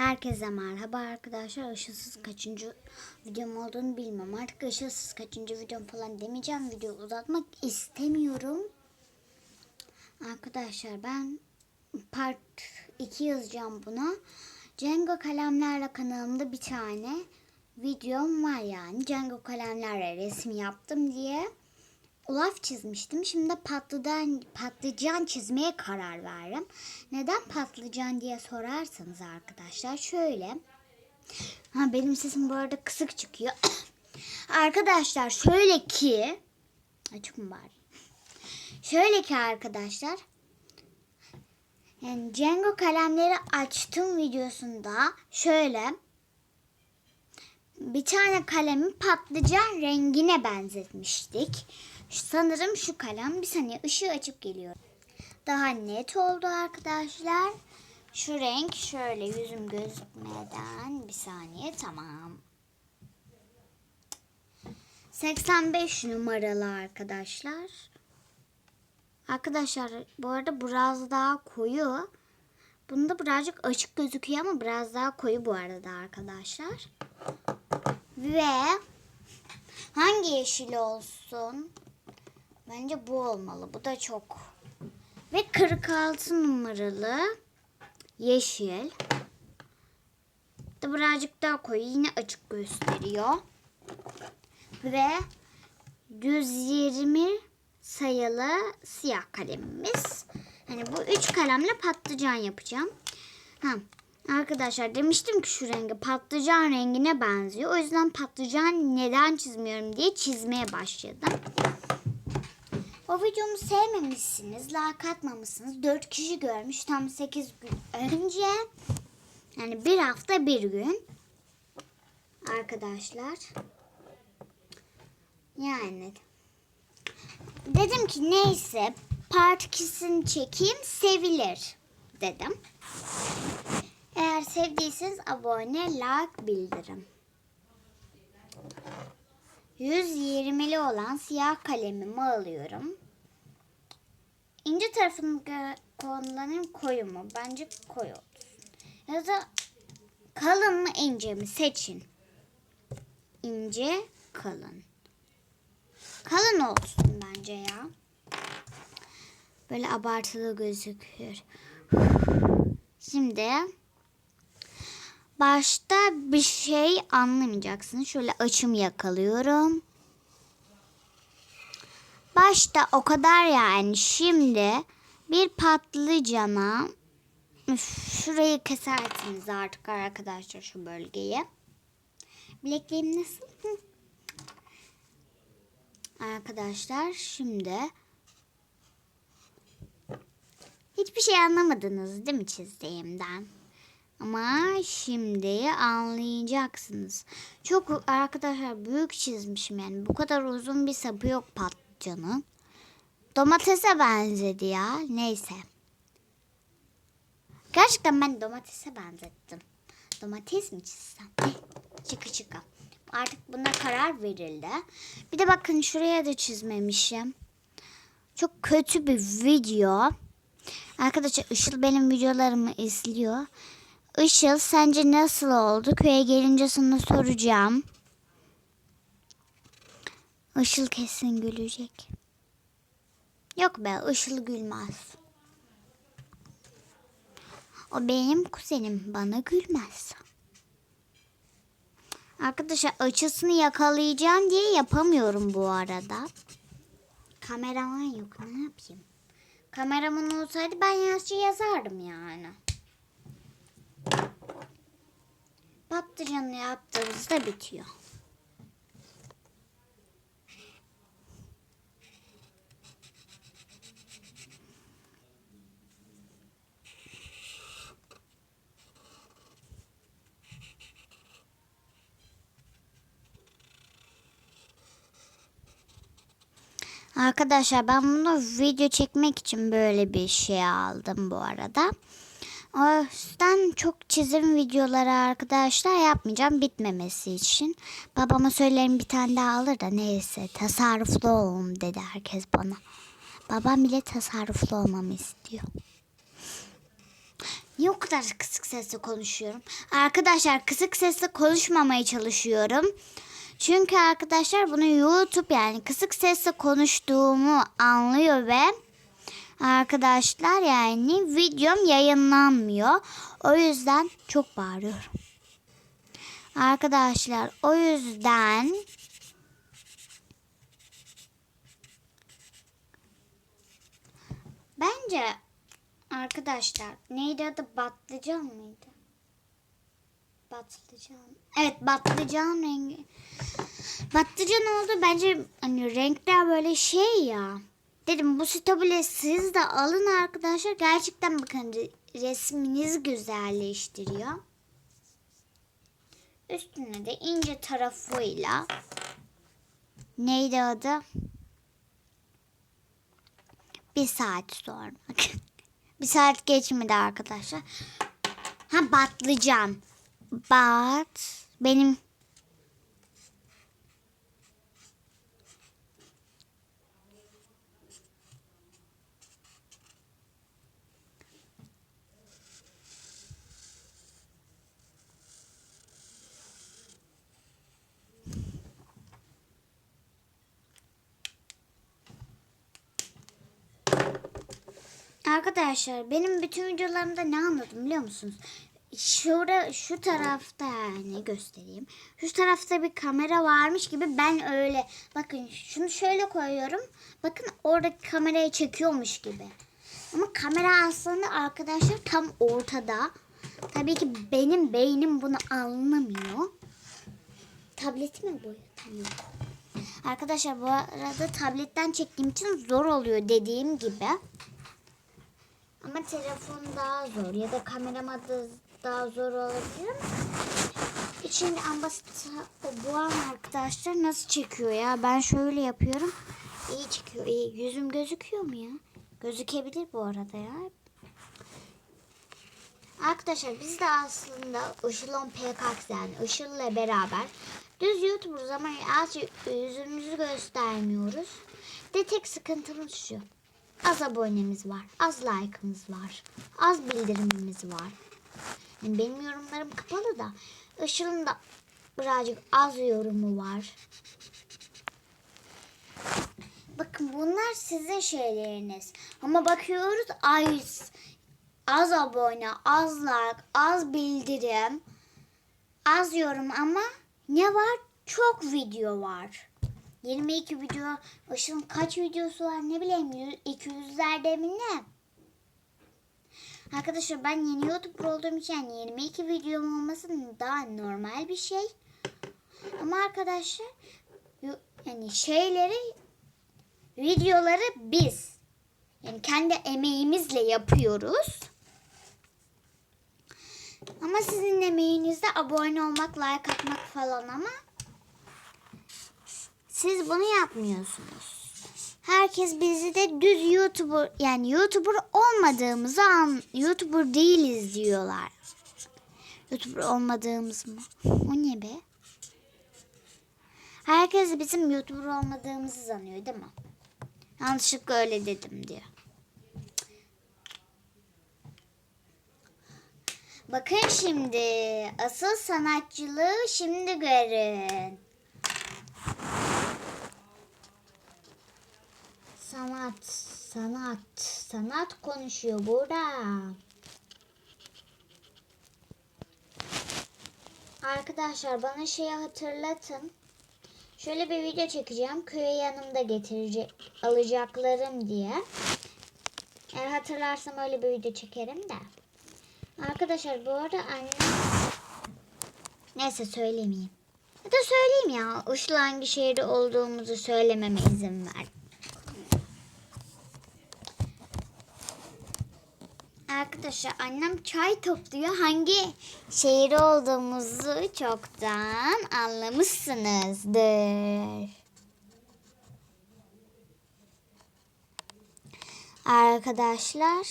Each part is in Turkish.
Herkese merhaba arkadaşlar. Işılsız kaçıncı videom olduğunu bilmem. Artık ışılsız kaçıncı videom falan demeyeceğim. Video uzatmak istemiyorum. Arkadaşlar ben part 2 yazacağım buna. Cengo kalemlerle kanalımda bir tane videom var yani. Cengo kalemlerle resim yaptım diye. Ulaf çizmiştim. Şimdi patlıcan, patlıcan çizmeye karar verdim. Neden patlıcan diye sorarsanız arkadaşlar şöyle. Ha benim sesim bu arada kısık çıkıyor. arkadaşlar şöyle ki açık mı bari? Şöyle ki arkadaşlar yani Cengo kalemleri açtım videosunda şöyle bir tane kalemi patlıcan rengine benzetmiştik. Sanırım şu kalem bir saniye ışığı açıp geliyor. Daha net oldu arkadaşlar. Şu renk şöyle yüzüm gözükmeden bir saniye tamam. 85 numaralı arkadaşlar. Arkadaşlar bu arada biraz daha koyu. Bunda birazcık açık gözüküyor ama biraz daha koyu bu arada arkadaşlar. Ve hangi yeşil olsun? Bence bu olmalı. Bu da çok. Ve 46 numaralı yeşil. Da birazcık daha koyu. Yine açık gösteriyor. Ve 120 sayılı siyah kalemimiz. Hani bu üç kalemle patlıcan yapacağım. Ha, arkadaşlar demiştim ki şu rengi patlıcan rengine benziyor. O yüzden patlıcan neden çizmiyorum diye çizmeye başladım. O videomu sevmemişsiniz, like atmamışsınız. 4 kişi görmüş tam 8 gün önce. Yani bir hafta bir gün. Arkadaşlar. Yani. Dedim ki neyse part 2'sini çekeyim sevilir dedim. Eğer sevdiyseniz abone, like, bildirim. 120'li olan siyah kalemimi alıyorum. İnce tarafını kullanayım koyu mu? Bence koyu olsun. Ya da kalın mı ince mi seçin. İnce kalın. Kalın olsun bence ya. Böyle abartılı gözüküyor. Şimdi başta bir şey anlamayacaksın. Şöyle açım yakalıyorum. Başta o kadar yani şimdi bir patlıcana şurayı kesersiniz artık arkadaşlar şu bölgeyi. Bilekliğim nasıl? Arkadaşlar şimdi hiçbir şey anlamadınız değil mi çizdiğimden? Ama şimdi anlayacaksınız. Çok arkadaşlar büyük çizmişim yani. Bu kadar uzun bir sapı yok patlıcanın. Domatese benzedi ya. Neyse. Gerçekten ben domatese benzettim. Domates mi çizsem? Eh, çıkı çıkı. Artık buna karar verildi. Bir de bakın şuraya da çizmemişim. Çok kötü bir video. Arkadaşlar Işıl benim videolarımı izliyor. Işıl sence nasıl oldu? Köye gelince sana soracağım. Işıl kesin gülecek. Yok be Işıl gülmez. O benim kuzenim bana gülmez. Arkadaşlar açısını yakalayacağım diye yapamıyorum bu arada. Kameraman yok ne yapayım? Kameraman olsaydı ben yazıcı yazardım yani. Patlıcanı yaptığımızda bitiyor. Arkadaşlar ben bunu video çekmek için böyle bir şey aldım bu arada. O yüzden çok çizim videoları arkadaşlar yapmayacağım bitmemesi için. Babama söylerim bir tane daha alır da neyse tasarruflu olun dedi herkes bana. Babam bile tasarruflu olmamı istiyor. Niye o kadar kısık sesle konuşuyorum? Arkadaşlar kısık sesle konuşmamaya çalışıyorum. Çünkü arkadaşlar bunu YouTube yani kısık sesle konuştuğumu anlıyor ve arkadaşlar yani videom yayınlanmıyor. O yüzden çok bağırıyorum. Arkadaşlar o yüzden bence arkadaşlar neydi adı batlıcan mıydı? Batlıcan. Evet batlıcan rengi. Batlıcan oldu bence hani renkler böyle şey ya. Dedim bu stabile siz de alın arkadaşlar. Gerçekten bakın re- resminiz güzelleştiriyor. Üstüne de ince tarafıyla neydi adı? Bir saat sonra. bir saat geçmedi arkadaşlar. Ha batlıcan. Bat. Benim Arkadaşlar benim bütün videolarımda ne anladım biliyor musunuz? Şurada şu tarafta yani göstereyim. Şu tarafta bir kamera varmış gibi ben öyle bakın şunu şöyle koyuyorum. Bakın orada kamerayı çekiyormuş gibi. Ama kamera aslında arkadaşlar tam ortada. Tabii ki benim beynim bunu anlamıyor. Tabletimi boyatamıyorum. Arkadaşlar bu arada tabletten çektiğim için zor oluyor dediğim gibi. Ama telefon daha zor ya da kameramada daha zor olabilir. İçinde ambasit bu an arkadaşlar nasıl çekiyor ya? Ben şöyle yapıyorum. İyi çekiyor. iyi. Yüzüm gözüküyor mu ya? Gözükebilir bu arada ya. Arkadaşlar biz de aslında Işıl'ın PKX yani Işıl'la beraber düz YouTuber'ız ama azıcık yüzümüzü göstermiyoruz. De tek sıkıntımız şu. Az abonemiz var, az like'ımız var, az bildirimimiz var. Yani benim yorumlarım kapalı da Işıl'ın da birazcık az yorumu var. Bakın bunlar sizin şeyleriniz. Ama bakıyoruz az, az abone, az like, az bildirim, az yorum ama ne var? Çok video var. 22 video, Işıl'ın kaç videosu var ne bileyim 200'lerde mi ne? Arkadaşlar ben yeni YouTuber olduğum için yani 22 videom olması daha normal bir şey. Ama arkadaşlar yani şeyleri videoları biz yani kendi emeğimizle yapıyoruz. Ama sizin emeğinizde abone olmak, like atmak falan ama siz bunu yapmıyorsunuz. Herkes bizi de düz YouTuber yani YouTuber olmadığımızı an YouTuber değiliz diyorlar. YouTuber olmadığımız mı? O ne be? Herkes bizim YouTuber olmadığımızı sanıyor değil mi? Yanlışlıkla öyle dedim diyor. Bakın şimdi asıl sanatçılığı şimdi görün. Sanat, sanat, sanat konuşuyor burada. Arkadaşlar bana şeyi hatırlatın. Şöyle bir video çekeceğim. Köye yanımda getirecek alacaklarım diye. Eğer hatırlarsam öyle bir video çekerim de. Arkadaşlar bu arada annem neyse söylemeyeyim. Ya da söyleyeyim ya. Işıl hangi şehirde olduğumuzu söylememe izin ver. Arkadaşlar annem çay topluyor. Hangi şehir olduğumuzu çoktan anlamışsınızdır. Arkadaşlar.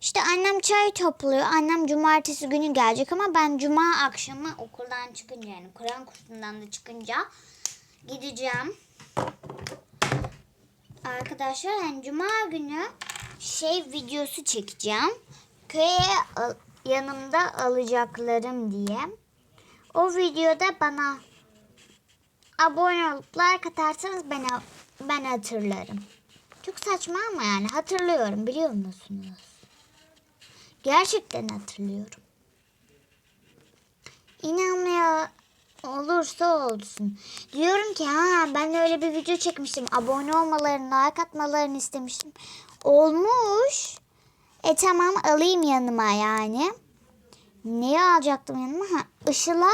İşte annem çay topluyor. Annem cumartesi günü gelecek ama ben cuma akşamı okuldan çıkınca yani Kur'an kursundan da çıkınca gideceğim. Arkadaşlar yani cuma günü şey videosu çekeceğim. Köye al- yanımda alacaklarım diye. O videoda bana abone olup like atarsanız ben ben hatırlarım. Çok saçma ama yani hatırlıyorum biliyor musunuz? Gerçekten hatırlıyorum. İnanmaya olursa olsun. Diyorum ki ha ben öyle bir video çekmiştim. Abone olmalarını, like atmalarını istemiştim. Olmuş. E tamam alayım yanıma yani. Neyi alacaktım yanıma? Ha, Işıl'a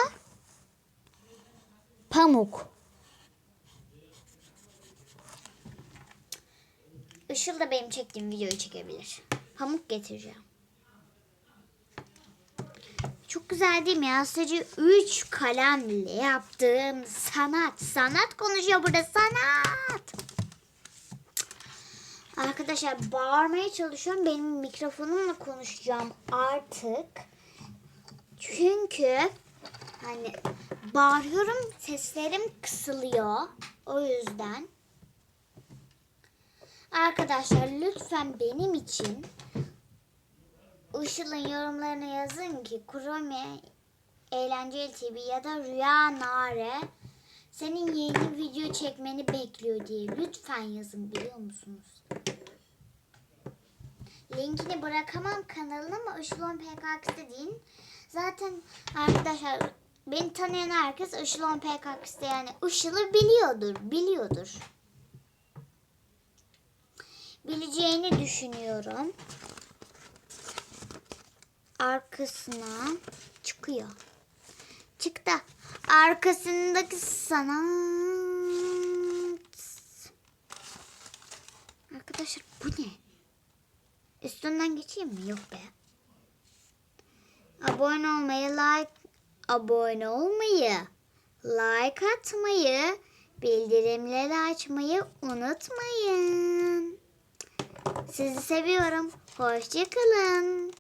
pamuk. Işıl da benim çektiğim videoyu çekebilir. Pamuk getireceğim. Çok güzel değil mi ya? Sadece 3 kalemle yaptığım sanat. Sanat konuşuyor burada sanat. Arkadaşlar bağırmaya çalışıyorum. Benim mikrofonumla konuşacağım artık. Çünkü hani bağırıyorum seslerim kısılıyor. O yüzden. Arkadaşlar lütfen benim için Işıl'ın yorumlarına yazın ki Kurome Eğlenceli TV ya da Rüya Nare senin yeni video çekmeni bekliyor diye lütfen yazın biliyor musunuz? Linkini bırakamam kanalına ama Işılon PKX'de deyin. Zaten arkadaşlar beni tanıyan herkes Işılon PKX'de yani Işıl'ı biliyordur, biliyordur. Bileceğini düşünüyorum arkasına çıkıyor. Çıktı. Arkasındaki sanat. Arkadaşlar bu ne? Üstünden geçeyim mi? Yok be. Abone olmayı, like abone olmayı, like atmayı, bildirimleri açmayı unutmayın. Sizi seviyorum. Hoşçakalın.